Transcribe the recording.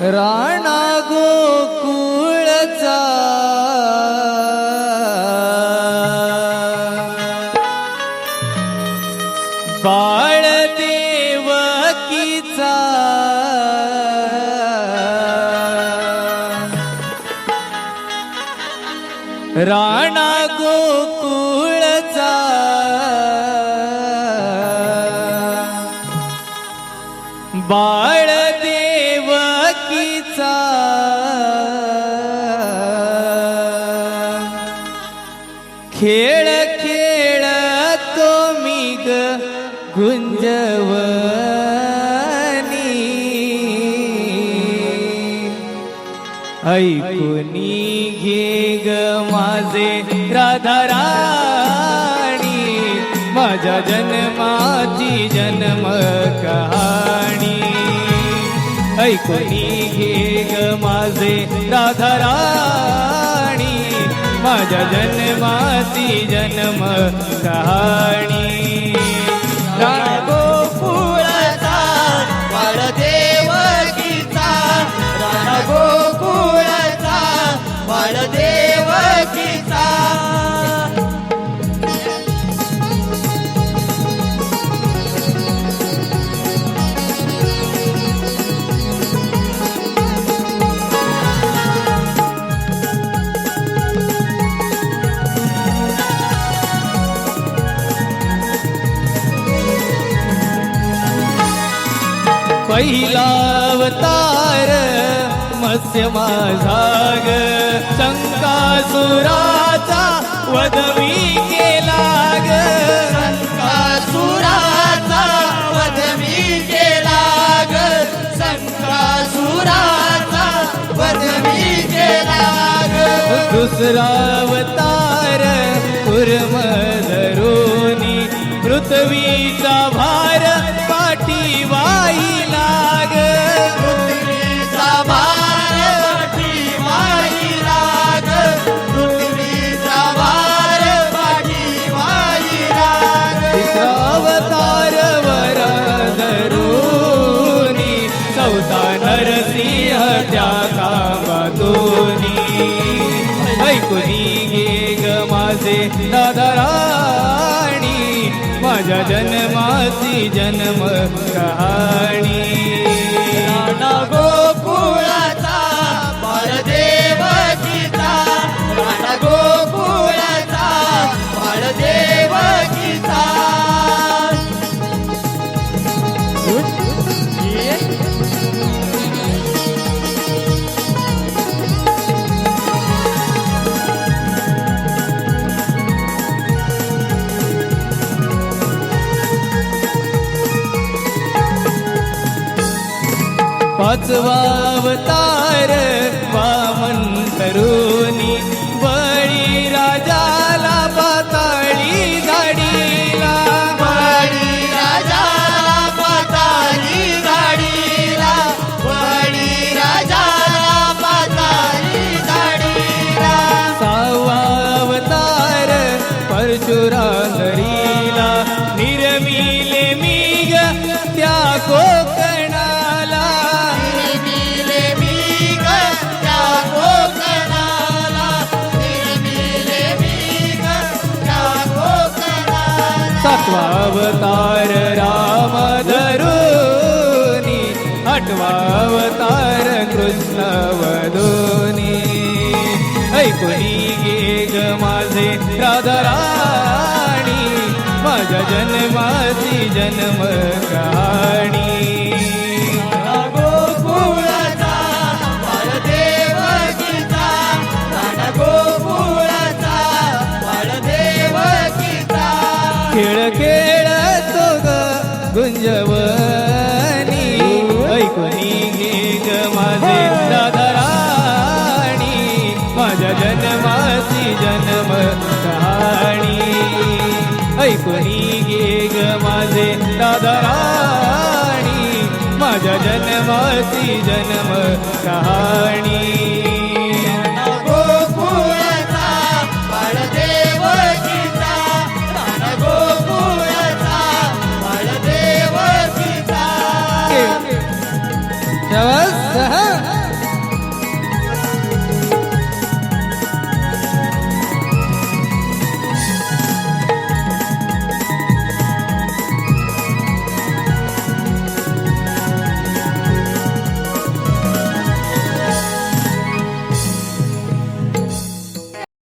राणा गोकुळचा. बाळ राणा गोकुळचा. बाळ देवकीचा खेळ खेळ तो मी ग गुंजवनी. ऐकुनी घे ग माझे राधाराणी माझ्या जन्माची जन्म कहाणी. ऐकुनी. घे ग माझे राधाराणी माझ्या जन्माची जन्म कहाणी. पहिला अवतार मत्स्य माझाग शंकासुराचा वदवी केला ग संकासुराचा वध मी केला ग संकासुराचा वध मी केला ग दुसरा अवतार कुर्म धरुनी पृथ्वीचा भार. चौथा नरसिंह त्या कामातोनी ऐकुनी गे ग माझे दादराणी माझ्या जन्माची जन्म कहाणी. वाचवावतार अवतार राम धरुनी आठवा अवतार कृष्ण वधुनी. ऐकुनी गे ग माझे राधाराणी माझ्या जन्माची जन्म माझे दादराणी माझ्या जन्माची जन्म कहाणी.